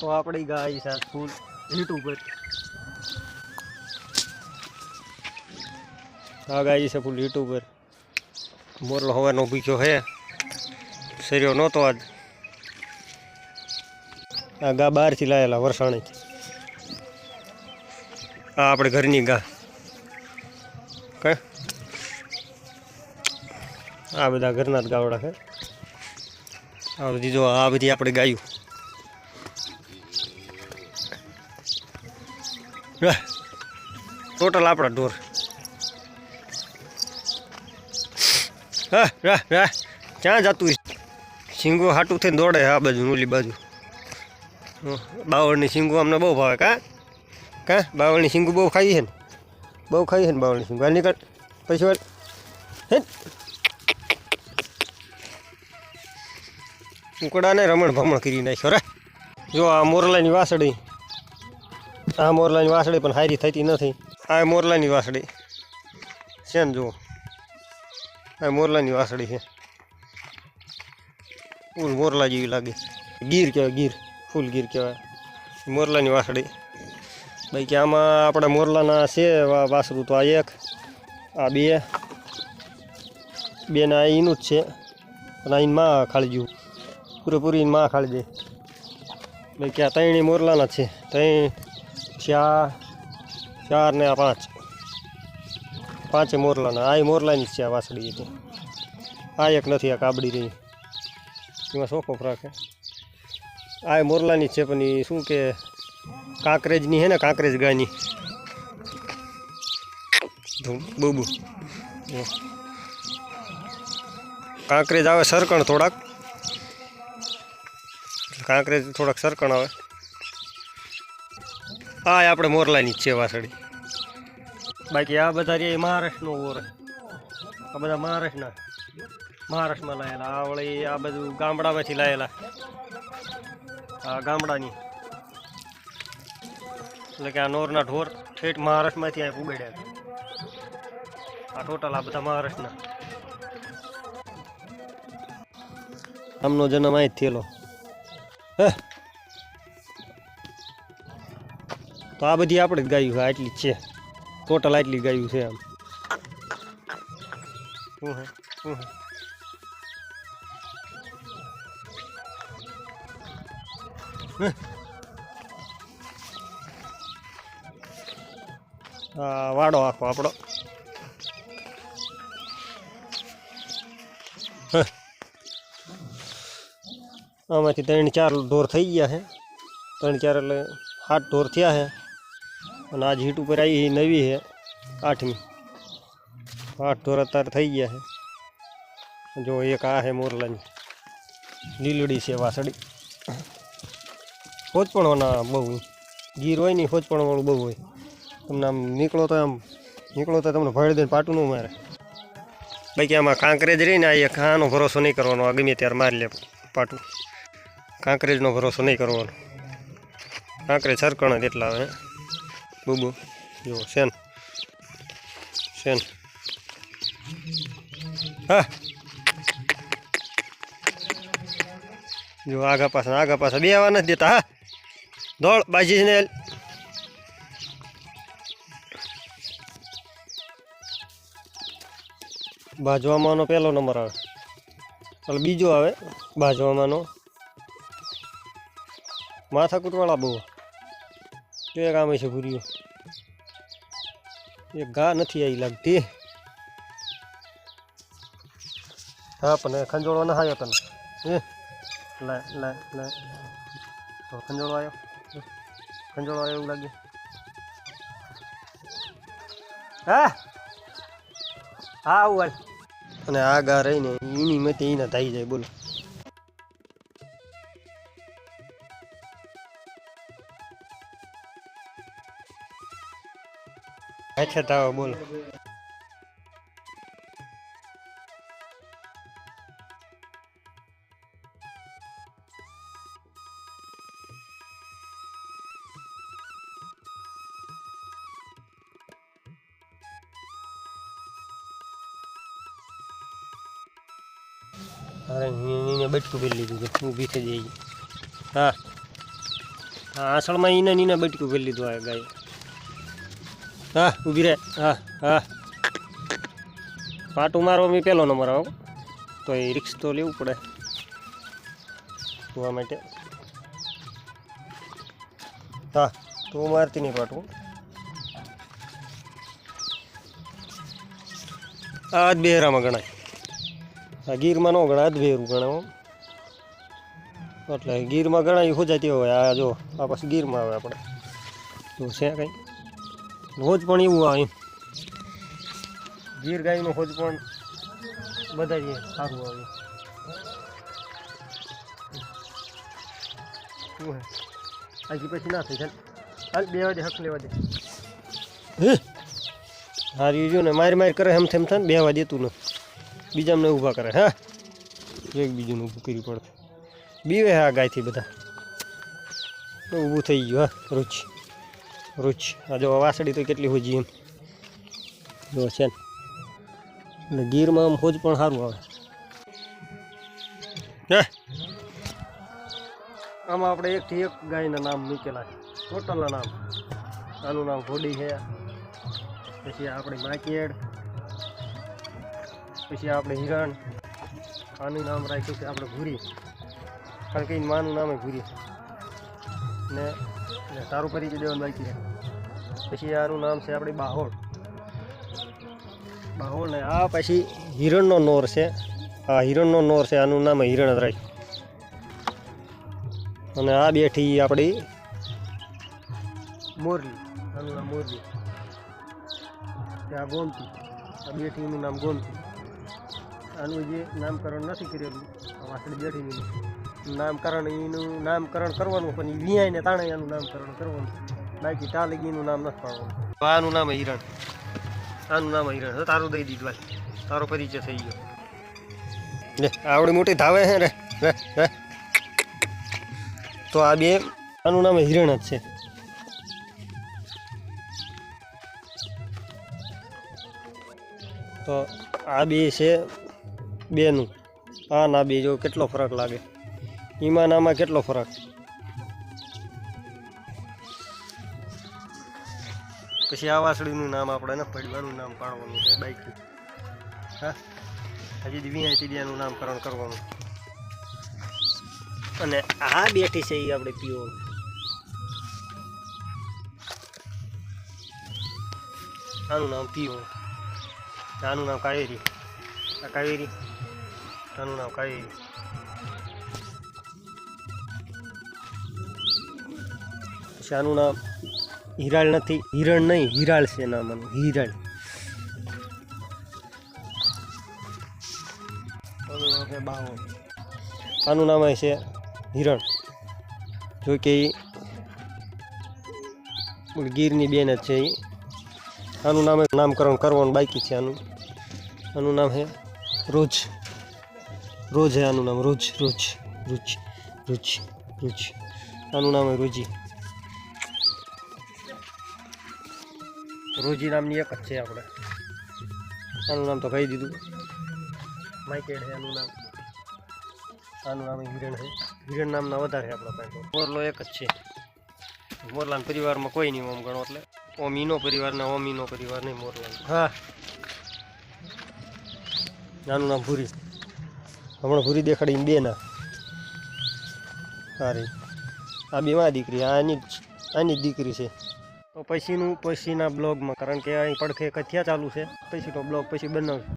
તો આપણી ગાય છે ફૂલ હીટ આ ગાય છે ફૂલ હીટ ઉપર. મોરલો હવાનો ભૂખ્યો હે સર્યો નહોતો આજ. આ ગા બહારથી લાયેલા વરસાણીથી આ આપણે ઘરની ગા. કે? આ બધા ઘરના જ ગાવડા છે. આ બધી જો આ બધી આપણે ગાયું. ટોટલ આપણા ઢોર. હા રા રા ક્યાં જતું શીંગો હાટું થઈને દોડે આ બાજુ, ઓલી બાજુ. બાવળની શીંગો અમને બહુ ભાવે. કા? કા? બાવળની શીંગો બહુ ખાઈ છે ને? બહુ ખાઈ છે ને બાવળની શીંગો. નીકળ. પછી વાળ હે? ઉકડાને રમણ ભમણ કરી નાખ્યો રે. જો આ મોરલાની વાસળી. આ મોરલાની વાસળી પણ હારી થતી નથી. આ મોરલાની વાસળી. છે ને જુઓ. આ મોરલાની વાસળી છે. ફૂલ મોરલા જેવી લાગે. ગીર કહેવાય, ગીર. ફૂલ ગીર કહેવાય. મોરલાની વાસળી. બાકી આમાં આપણે મોરલાના છે, વા- વાસળું તો આ એક, આ બે. બેના આ એનું જ છે. અને અહીં માં ખાલી ગયું પૂરેપૂરી માં ખાલી દે. બાકી આ ત્રણેય મોરલાના છે. ત્રણ ચાર ચાર ને આ પાંચ. પાંચે મોરલાના, આ મોરલાની જ છે આ વાસળી હતી આ એક નથી, આ કાબડી રહી. એમાં શોખો રાખે? આ મોરલાની જ છે, પણ એ શું કે કાંકરેજની છે ને, કાંકરેજ ગાયની. બબુ. કાંકરેજ આવે સરકણ થોડાક. કાંકરેજ થોડાક સરકણ આવે. આ એ આપણે મોરલાની જ છે વાસળી. બાકી આ બધા રે મહારાષ્ટ્રનો ઓર આ બધા મહારાષ્ટ્રના, મહારાષ્ટ્રમાં લાયેલા, આ વળી આ બધું ગામડામાંથી લાયેલા. આ ગામડાની. એટલે કે આ નોરના ઢોર ઠેઠ મહારાષ્ટ્રમાંથી અહીં ઉગાડ્યા આ ટોટલ આ બધા મહારાષ્ટ્રના. આમનો જન્મ અહીં થયેલો. હે તો આ બધી આપણે જ ગાયું છે, આટલી જ છે. ટોટલ આટલી ગાયું છે આમ વાડો આખો આપણો. આમાંથી ત્રણ ચાર ઢોર થઈ ગયા છે. ત્રણ ચાર એટલે સાત ઢોર થયા છે. અને આજ હીટ ઉપર આવી નવી છે, આઠમી. આઠ ઢોર અત્યારે થઈ ગયા છે. જો એક આ છે મોરલાની. લીલડી છે વાસળી. હોજપણવાના બહુ ગીર હોય ને હોજપણવાળું બહુ હોય. તમને આમ નીકળો તો આમ, નીકળો તો તમને ભળી દઈને પાટું ન મારે. બાકી આમાં કાંકરેજ રહી ને આ આનો ભરોસો નહીં કરવાનો. આ ગમે ત્યારે મારી લે પાટું. કાંકરેજનો ભરોસો નહીં કરવાનો. કાંકરેજ સરકણ જ એટલા આવે. બુબુ જો શેન શેન હા જો આગા પાછા આગા પાછા બે આવવા નથી દેતા હા દોડ બાજી ને બાજવામાંનો પહેલો નંબર આવે. એટલે બીજો આવે. બાજવામાંનો માથાકૂટવાળા બહુ. એક આમે છે ભૂરીઓ. એક ઘા નથી આવી લાગતી. હા, પણ ખંજોળો ના આવ્યો તને. એ લે લે લે ખંજોળો આવ્યો ખંજોળો આવ્યો એવું લાગે. હા? હા, આવું અને આ ગા રહીને એની મતે એના થઈ જાય, બોલો. અચ્છા તાવ બોલો અરે એને બટકું ભરી લીધું છે. ઊભી થઈ જાય હા. હા આસળમાં એને નીને બટકું ભરી લીધું આ ગાય. હા, ઊભી રહે. હા હા. પાટું મારવા મેં પહેલો નંબર આવો. તો એ રિક્ષ તો લેવું પડે. જોવા માટે. હા, તું મારતી નહીં પાટું આ જ બેહરામાં ગણાય. આ ગીરમાં ન ગણાય આ જ બેહરું ગણાય એટલે ગીરમાં ગણાય હોજાતી હોય. આ જો, આ પછી ગીરમાં આવે આપણે. તો છે કંઈ. હોજ પણ એવું આવે ગીર ગાયનું હોજ પણ બધા જ સારું આવે. હજી પછી ના થઈ ચાલ. બે વાગે હક લેવા દે. હે? હારી જો ને મારી મારી કરે એમ થેમ થાય ને વાગે દેતું ને. બીજામને ઊભા કરે હા? એક બીજું ઊભું કર્યું પડે. બીવે હા ગાયથી બધા. ઊભું થઈ ગયું હા રૂચ. રૂચ. આ જો વાસળી તો કેટલી હોજી એમ જો છે ને. ગીરમાં આમ હોજ પણ સારું આવે. હે? આમાં આપણે એકથી એક ગાયના નામ મૂકેલા છે. ટોટલના નામ. આનું નામ ઘોડી છે. પછી આપણી માકેડ પછી આપણે હિરણ. આનું નામ રાખ્યું છે આપણે ભૂરી. કારણ કે માનું નામ ભૂરી. ને સારું કરી દેવાનું બાકી પછી આનું નામ છે આપણી બાહોળ. બાહોળ ને આ પછી હિરણનો નોર છે. આ હિરણનો નોર છે, આનું નામ હિરણ જ અને આ બેઠી આપણી મોરલી. આનું નામ મોરલી. આ ગોમતી. આ બેઠીનું નામ ગોમતી. આનું જે નામકરણ નથી કરેલું, આ વાસળી બેઠીનું નામકરણ એનું નામકરણ કરવાનું, પણ એ વિયાઈને તાણે એનું નામકરણ કરવાનું. બાકી તાલગીનું નામ નથી પાડવાનું. આનું નામ હિરણ. આનું નામ હિરણ. તારું દઈ દીધું, હાલ. તારો પરિચય થઈ ગયો. લે, આવડી મોટી ધાવે હે રે રે તો આ બે, આનું નામ હિરણ જ છે. તો આ બે છે બેનું. આ ના બે જો કેટલો ફરક લાગે? ઈમાં નામાં કેટલો ફરક? પછી આ વાસળીનું નામ આપણે ને પડવાનું, નામ પાડવાનું છે બાઈક હા? હજી વીઆઈ તીડિયાનું નામકરણ કરવાનું. અને આ બેઠી છે એ આપણે પીઓ આનું નામ પીઓ. આનું નામ કાવેરી. આ કાવેરી? આનું નામ કાવેરી. આનું નામ હિરાળ નથી, હિરણ નહીં હિરાળ છે નામ આનું હિરાળ આનું નામ છે છે હિરણ. જો કે ગીરની બેન જ છે એ આનું નામ નામકરણ કરવાનું બાકી છે આનું. આનું નામ છે રોજ. રોજ હે આનું નામ, રોજ રોજ રુચ રૂચ રુચ આનું નામ છે રોજી. રોજી નામની એક જ છે આપણે. આનું નામ તો કહી દીધું. માઇકેડ છે આનું નામ. આનું નામ હિરણ છે. હિરણ નામના વધારે આપણા પાસે મોરલો એક જ છે. મોરલાના પરિવારમાં કોઈ નહીં ઓમ ગણો એટલે. ઓમ ઈનો પરિવાર ને ઓમ ઈનો પરિવાર નહીં મોરલાન. હા. નાનું નામ ભૂરી. હમણાં ભૂરી દેખાડી બે ના. સારી આ બે માં દીકરી આની આની દીકરી છે. પછીનું, પછીના બ્લોગમાં. કારણ કે અહીં પડખે કથિયા ચાલુ છે. પછી તો બ્લોગ પછી બનાવશું.